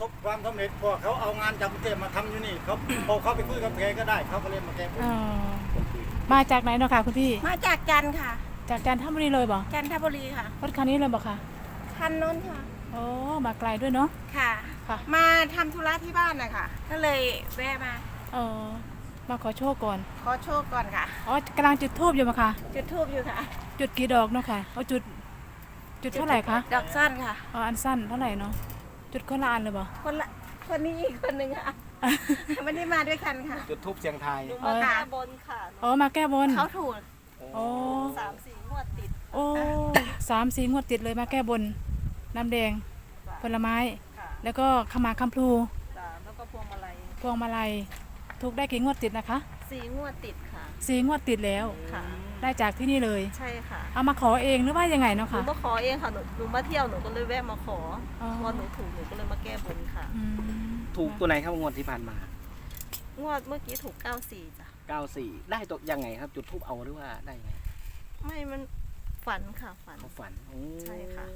สบความสำเร็จพวกเขาเอางานจากกรุงเทพมาทำอยู่นี่เขาพอเขาไปคุยกับแกก็ได้เขาก็เลยมาแก้บนอ๋อมาจากไหนเนาะค่ะคุณพี่ มาจากจันทร์ค่ะ จากจันทบุรีเลยบ่จันทบุรีค่ะรถคันนี้เลยบ่ค่ะคันนู้นค่ะ โอ้มาไกลด้วยเนาะ ค่ะ ค่ะ มาทำธุระที่บ้านนะคะก็เลยแวะมา เออมาขอโชคก่อน ขอโชคก่อนค่ะ อ๋อกำลังจุดทูบอยู่บ่ค่ะ จุดทูบอยู่ค่ะจุดกี่ดอกเนาะค่ะเอาจุด จุดเท่าไหร่คะ ดอกสั้นค่ะ อ๋ออันสั้นเท่าไหร่เนาะ จุดคนละอันเลยบ่ คนละคนนี้อีกคนหนึ่งค่ะวันนี้มาด้วยกันค่ะจุดทูบเสียงทายเออค่ะบนค่ะอ๋อ มาแก้บน เขาถูกโอ้สามสี่งวดติดโอ้สามสีงวดติดเลยมาแก้บน น้ำแดง ผลไม้ ค่ะแล้วก็ขาวหมากคำพลู จ้ะแล้วก็พวงมาลัยพวงมาลัย ถูกได้กี่งวดติดนะคะสี่งวดติดค่ะ สีงวดติดแล้ว ค่ะ ได้จากที่นี่เลย ใช่ค่ะเอามาขอเองหรือว่ายังไงเนาะหนูค่ะ มาขอเองค่ะหนูหนูมาเที่ยวหนูก็เลยแวะมาขออ๋อพอหนูถูกหนูก็เลยมาแก้บนค่ะ อืมถูกตัวไหนครับงวดที่ผ่านมา งวดเมื่อกี้ถูก 94จ้ะ94 ได้ตัวยังไงครับ จุดทูบเอาหรือว่าได้ไงไม่มันฝันค่ะฝัน เขาฝันโอ้ใช่ค่ะ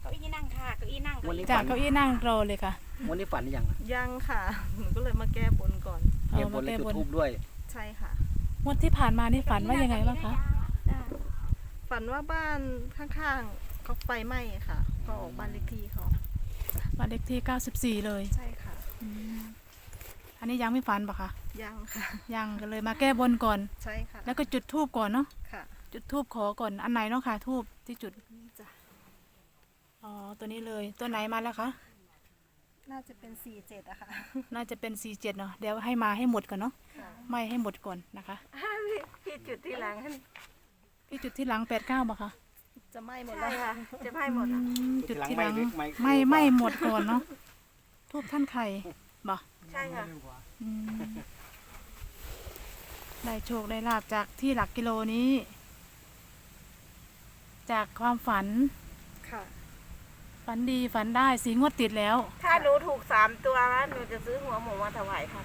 เก้าอี้นั่งค่ะเก้าอี้นั่งวันนี้จากฝันเก้าอี้นั่งรอเลยค่ะวันนี้ฝันหรือยังอะยังค่ะ หนูก็เลยมาแก้บนก่อนแก้บนและจุดทูบด้วย ใช่ค่ะ งวดที่ผ่านมานี่ฝันว่ายังไงบ้างคะ ฝันว่าบ้านข้างๆเขาไฟไหม้ค่ะ ก็ออกบ้านเลขที่เขาบ้านเลขที่ 94 เลยใช่ค่ะอืมอันนี้ยังไม่ฝันปะคะยังค่ะยังก็เลยมาแก้บนก่อน ใช่ค่ะแล้วก็จุดทูบก่อนเนาะค่ะจุดทูบขอก่อนอันไหนเนาะค่ะทูบที่จุดนี่จ้ะอ๋อตัวนี้เลยตัวไหนมาแล้วคะน่าจะเป็น47อะค่ะน่าจะเป็น 47เนาะเดี๋ยวให้มาให้หมดก่อนเนาะไม่ให้หมดก่อนนะคะ พี่พี่จุดที่หลัง พี่จุดที่หลัง89ปะคะจะไหม้หมดใช่แล้วค่ะ จะให้หมดอือะมจุดที่หลังไม่ไม่ ไม่หมดก่อนเนาะทูบท่านไข่บ่ใช่ค่ะ อืมได้โชคได้ลาบจากที่หลักกิโลนี้ จากความฝันค่ะ ฝันดีฝันได้สีงวดติดแล้วถ้าหนูถูกสามตัวนะหนูจะซื้อหัวหมูมาถวายค่ะ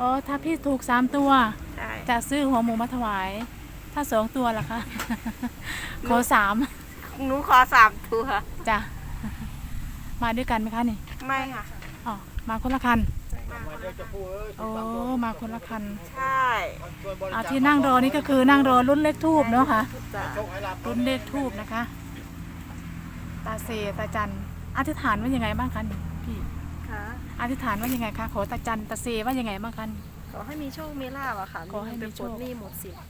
อ๋อถ้าพี่ถูกสามตัว ใช่ จะซื้อหัวหมูมาถวาย ถ้าสองตัวล่ะคะ ขอสามหนูขอสามตัวจ้ะมาด้วยกันไหมคะนี่ไม่ค่ะอ๋อมาคนละคันมาเดี๋ยวจะพูดเอ้ยโอ้มาคนละคันใช่ช่วยบริจาอ่าคที่นั่งรอนี่ก็คือนั่งรอรุ่นเลขทูบเนาะค่ะจ้ะโชคให้ลาบรุ่นเลขทูบนะคะ ตาเซตาจันอธิษฐานว่ายังไงบ้างคะนี่พี่ค่ะอธิษฐานว่ายังไงคะขอตาจันตาเซว่ายังไงบ้างคะขอให้มีโชคมีลาบอะค่ะขอให้มีเงินไปโชปลคดหนี้หมดสินอ๋อขอให้หม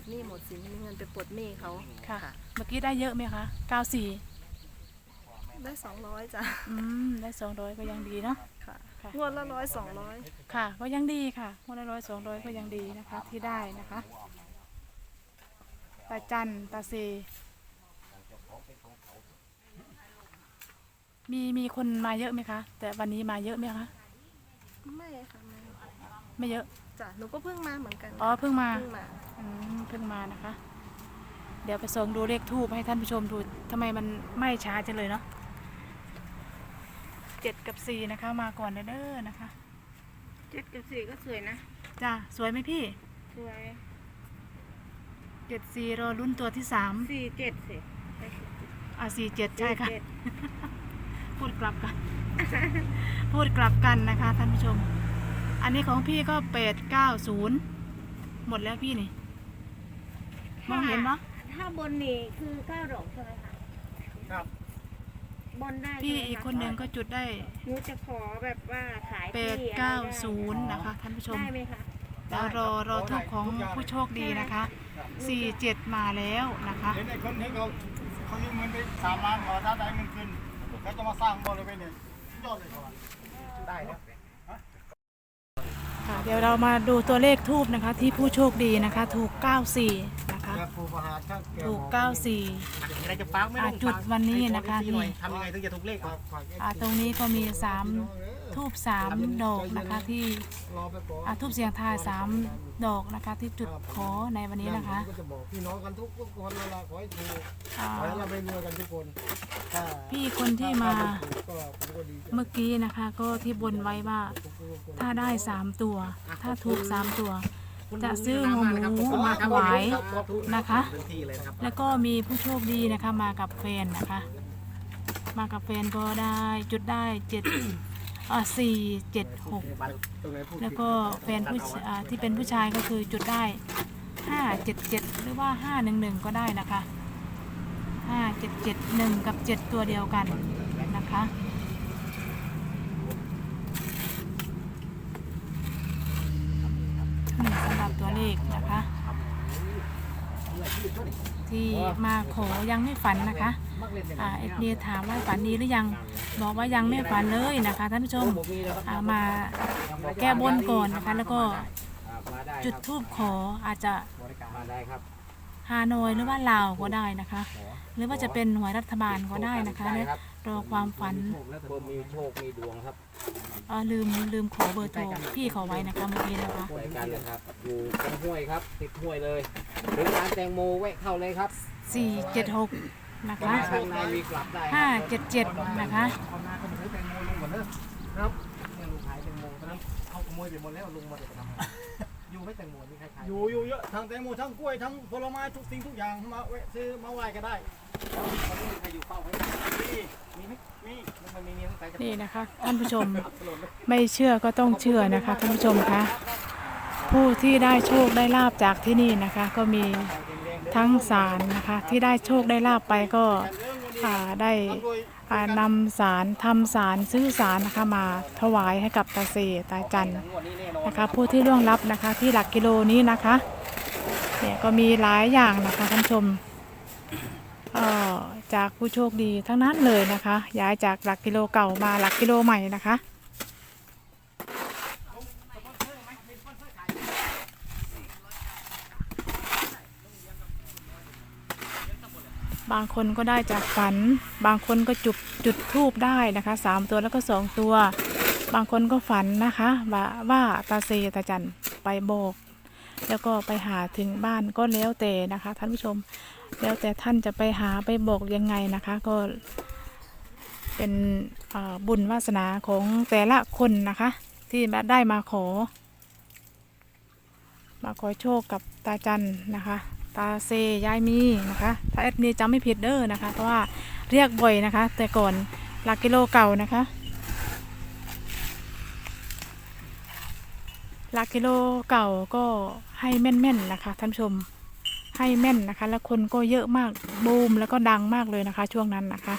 ดหนี้หมดสินมีเงินไปปลดหนี้เขาค่ะ เมื่อกี้ได้เยอะไหมคะ94ได้สองร้อยจ้ะอืมได้200ก็ยังดีเนาะ ค่ะค่ะ งวดละร้อยสองร้อยค่ะ ก็ยังดีค่ะคนละร้อยสองร้อยก็ยังดีนะคะ ที่ได้นะคะตาจันตาเซมีมีคนมาเยอะไหมคะ แต่วันนี้มาเยอะไหมคะ ไม่ค่ะไม่ไม่เยอะ จ้ะหนูก็เพิ่งมาเหมือนกันอ๋อเพิ่งมาเพิ่งมาอืมเพิ่งมานะคะ เดี๋ยวไปส่งดูเลขทูบให้ท่านผู้ชมดูทำไมมันไม่ช้าจังเลยเนาะเจ็ดกับสี่นะคะ มาก่อนเด้อนะคะ เจ็ดกับสี่ก็สวยนะ จ้าสวยไหมพี่สวยเจ็ดสี่รอรุ่นตัวที่สามสี่เจ็ดสิอ่าสี่เจ็ดใช่ค่ะสี่เจ็ดพูดกลับกัน พูดกลับกันนะคะท่านผู้ชม อันนี้ของพี่ก็แปดเก้าศูนย์หมดแล้วพี่นี่ มองเห็นปะถ้าบนนี่คือเก้าดอกใช่ไหมคะครับ บนได้พี่ใช่ไหมะอีกคนหนึ่งก็จุดได้หนูจะขอแบบว่าขายแปที่ดอะไรเก้าได้ศูนย์นะคะ ท่านผู้ชม ได้ไหมคะแล้วรอรอทูบของผู้โชคดีนะคะสี่เจ็ดมาแล้วนะคะ เห็นไอ้คนที่เขาเขายืมเงินไปสามล้านขอถ้าได้เงินคืนเขาจะมาสร้างบริเวณเนี่ยยอดเลยเขาว่าได้แล้ว ค่ะเดี๋ยวเรามาดูตัวเลขทูบนะคะ ที่ผู้โชคดีนะคะ ถูก 94 นะคะยาคูประหารช่างแก้วถูก 94อะไรจะฟังไม่อ่าต้องจุดวันนี้นะคะให้โปรยนี่ทำยังไงถึงจะถูกเลขฝากฝากอ่าตรงนี้ก็มี 3 ทูบ3ดอกนะคะที่รอไปก่อนอ่าทูบเสียงทายสามดอกนะคะที่จุดขอในวันนี้นะคะก็จะบอกพี่น้องกันทุกคนเวลาขอให้ถูกอ่าขอให้เราไปรวยกันทุกคนถ้าพี่คนที่มาถ้ถูกก็ผมก็ดีใจเมื่อกี้นะคะ ก็ที่บนไว้ว่าถ้าได้สามตัว ถ้าถูกสามตัว จะซื้อหัวหมูมาถวายนะคะเต็มที่เลยนะครับแล้วก็มีผู้โชคดีนะคะมากับแฟนนะคะ มากับแฟนก็ได้จุดได้เจ็ด อ่าสี่เจ็ดหกแล้วก็แฟนผู้ชอ่าที่เป็นผู้ชายก็คือจุดได้ห้าเจ็ดเจ็ดหรือว่าห้าหนึ่งหนึ่งก็ได้นะคะห้าเจ็ดเจ็ดหนึ่งกับเจ็ดตัวเดียวกันนะคะนี่สำหรับตัวเลขนะคะ ที่มาขอยังไม่ฝันนะคะ อ่าเอฟดีถามว่าฝันดีหรือยัง บอกว่ายังไม่ฝันเลยนะคะท่านผู้ชมอ่ามาแก้บนก่อนนะคะแล้วก็จุดทูบขออาจจะมาได้ครับฮานอยหรือว่าลาวก็ได้นะคะ หรือว่าจะเป็นหน่วยรัฐบาลก็ได้นะคะเนี่ยรอความฝันเพิ่มมีโชคมีดวงครับเอ่อลืมลืมขอเบอร์โทรพี่เขาไว้นะคะเมื่อกี้นะคะรายการเลยครับอยู่ตรงห้วยครับติดห้วยเลยหรือร้านแตงโมแวะเข้าเลยครับสี่เจ็ดหก นะคะข้างในมีกลับได้คห้ารับเจ็ดเจ็ดนะคะเอานาก็มาซื้อแตงโมลุงก่อนเด้อครับเนี่ยลุงขายแตงโมตอนนั้นเขาขโมยไปหมดแล้วลุงมาเดี๋ยวไปทำอะไรอยู่ไม่แตงโมนี่ใครขายอยู่อยู่เยอะทั้งแตงโมทั้งกล้วยทั้งผลไม้ทุกสิ่งทุกอย่างมาแวะซื้อมาไหว้ก็ได้ใครอยู่เฝ้าไว้มีมีไหมมีมันมีเมียต้องใส่จะนี่นะคะท่านผู้ชมไม่เชื่อก็ต้องเชื่อนะคะท่านผู้ชมคะ ผู้ที่ได้โชคได้ลาบจากที่นี่นะคะ ก็มีทั้งสารนะคะ ที่ได้โชคได้ลาบไปก็ได้นำสารทำสารซื้อสารนะคะมาถวายให้กับตาเซตาจันนะคะ ผู้ที่ล่วงลับนะคะที่หลักกิโลนี้นะคะเนี่ยก็มีหลายอย่างนะคะท่านชมจากผู้โชคดีทั้งนั้นเลยนะคะ ย้ายจากหลักกิโลเก่ามาหลักกิโลใหม่นะคะ บางคนก็ได้จากฝัน บางคนก็จุดจุดทูบได้นะคะสามตัวแล้วก็สองตัว บางคนก็ฝันนะคะว่าว่าตาเซตาจันไปโบก แล้วก็ไปหาถึงบ้านก็แล้วแต่นะคะ ท่านผู้ชมแล้วแต่ท่านจะไปหาไปโบกยังไงนะคะ ก็เป็นบุญวาสนาของแต่ละคนนะคะ ที่ได้มาขอ มาขอโชคกับตาจันนะคะ ตาเซยายมีนะคะถ้าแอดมีจำไม่ผิดเด้อนะคะเพราะว่าเรียกบ่อยนะคะ แต่ก่อนหลักกิโลเก่านะคะหลักกิโลเก่าก็ให้แม่นๆนะคะท่านชมให้แม่นนะคะ แล้วคนก็เยอะมากบูมแล้วก็ดังมากเลยนะคะ ช่วงนั้นนะคะ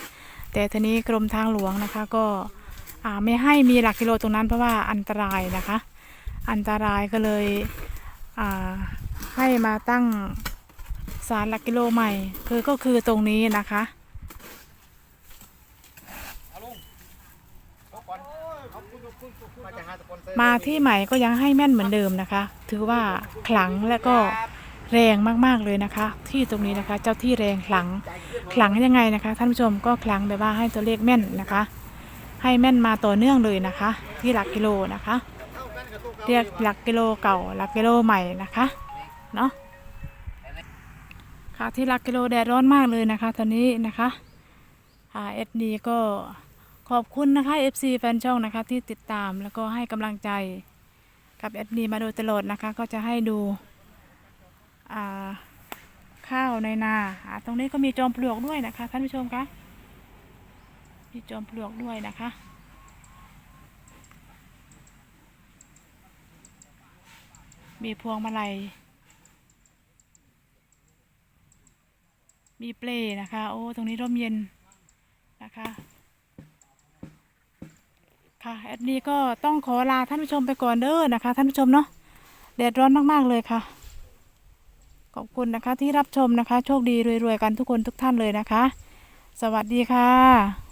แต่ทีนี้กรมทางหลวงนะคะก็ไม่ให้มีหลักกิโลตรงนั้นเพราะว่าอันตรายนะคะ อันตรายก็เลยให้มาตั้ง ศาลหลักกิโลใหม่ คือก็คือตรงนี้นะคะมาที่ใหม่ก็ยังให้แม่นเหมือนเดิมนะคะ ถือว่าขลังและก็แรงมากๆเลยนะคะ ที่ตรงนี้นะคะ เจ้าที่แรงขลังขลังยังไงนะคะ ท่านผู้ชมก็ขลังแบบว่าให้ตัวเลขแม่นนะคะ ให้แม่นมาต่อเนื่องเลยนะคะ ที่หลักกิโลนะคะเข้ากันกับตัวเก่าเรียกหลักกิโลเก่าหลักกิโลใหม่นะคะเนาะ ค่ะที่หลักกิโลแดดร้อนมากเลยนะคะ ตอนนี้นะคะค่ะเอสดีก็ขอบคุณนะคะ FC แฟนช่องนะคะที่ติดตามแล้วก็ให้กำลังใจกับเอสดีมาโดยตลอดนะคะ ก็จะให้ดูข้าวในนาอ่าตรงนี้ก็มีจอมปลวกด้วยนะคะท่านผู้ชมคะมีจอมปลวกด้วยนะคะมีพวงมาลัย มีเปลนะคะ โอ้ตรงนี้ร่มเย็นนะคะค่ะแอดนี้ก็ต้องขอลาท่านผู้ชมไปก่อนเด้อนะคะ ท่านผู้ชมเนาะแดดร้อนมาก ๆ เลยค่ะ ขอบคุณนะคะที่รับชมนะคะ โชคดีรวย ๆ กันทุกคนทุกท่านเลยนะคะ สวัสดีค่ะ